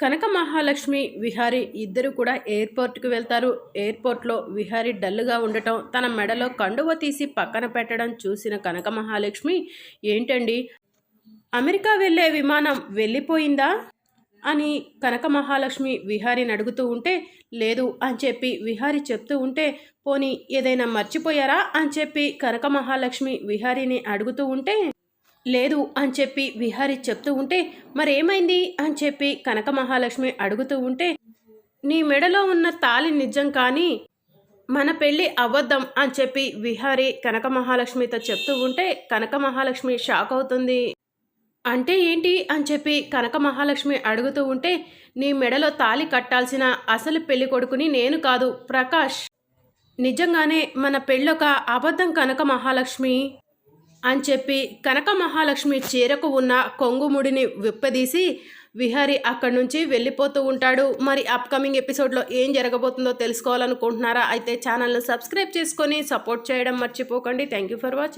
కనక మహాలక్ష్మి విహారి ఇద్దరు కూడా ఎయిర్పోర్ట్కి వెళ్తారు. ఎయిర్పోర్ట్లో విహారి డల్గా ఉండటం తన మెడలో కండువ తీసి పక్కన పెట్టడం చూసిన కనక మహాలక్ష్మి ఏంటండి? అమెరికా వెళ్ళే విమానం వెళ్ళిపోయిందా? అని కనక మహాలక్ష్మి విహారిని అడుగుతూ ఉంటే లేదు అని చెప్పి విహారి చెప్తూ ఉంటే పోనీ ఏదైనా మర్చిపోయారా? అని చెప్పి కనక మహాలక్ష్మి విహారిని అడుగుతూ ఉంటే లేదు అని చెప్పి విహారి చెప్తూ ఉంటే మరేమైంది? అని చెప్పి కనక మహాలక్ష్మి అడుగుతూ ఉంటే నీ మెడలో ఉన్న తాళి నిజం కానీ మన పెళ్ళి అబద్ధం అని చెప్పి విహారి కనక మహాలక్ష్మితో చెప్తూ ఉంటే కనక మహాలక్ష్మి షాక్ అవుతుంది. అంటే ఏంటి? అని చెప్పి కనక మహాలక్ష్మి అడుగుతూ ఉంటే నీ మెడలో తాళి కట్టాల్సిన అసలు పెళ్ళి కొడుకుని నేను కాదు ప్రకాష్. నిజంగానే మన పెళ్ళొక అబద్ధం కనక మహాలక్ష్మి. అని చెప్పి కనక మహాలక్ష్మి చీరకు ఉన్న కొంగుముడిని విప్పదీసి విహారి అక్కడి నుంచి వెళ్ళిపోతూ ఉంటాడు. మరి అప్కమింగ్ ఎపిసోడ్లో ఏం జరగబోతుందో తెలుసుకోవాలనుకుంటున్నారా? అయితే ఛానల్ను సబ్స్క్రైబ్ చేసుకొని సపోర్ట్ చేయడం మర్చిపోకండి. Thank you for watching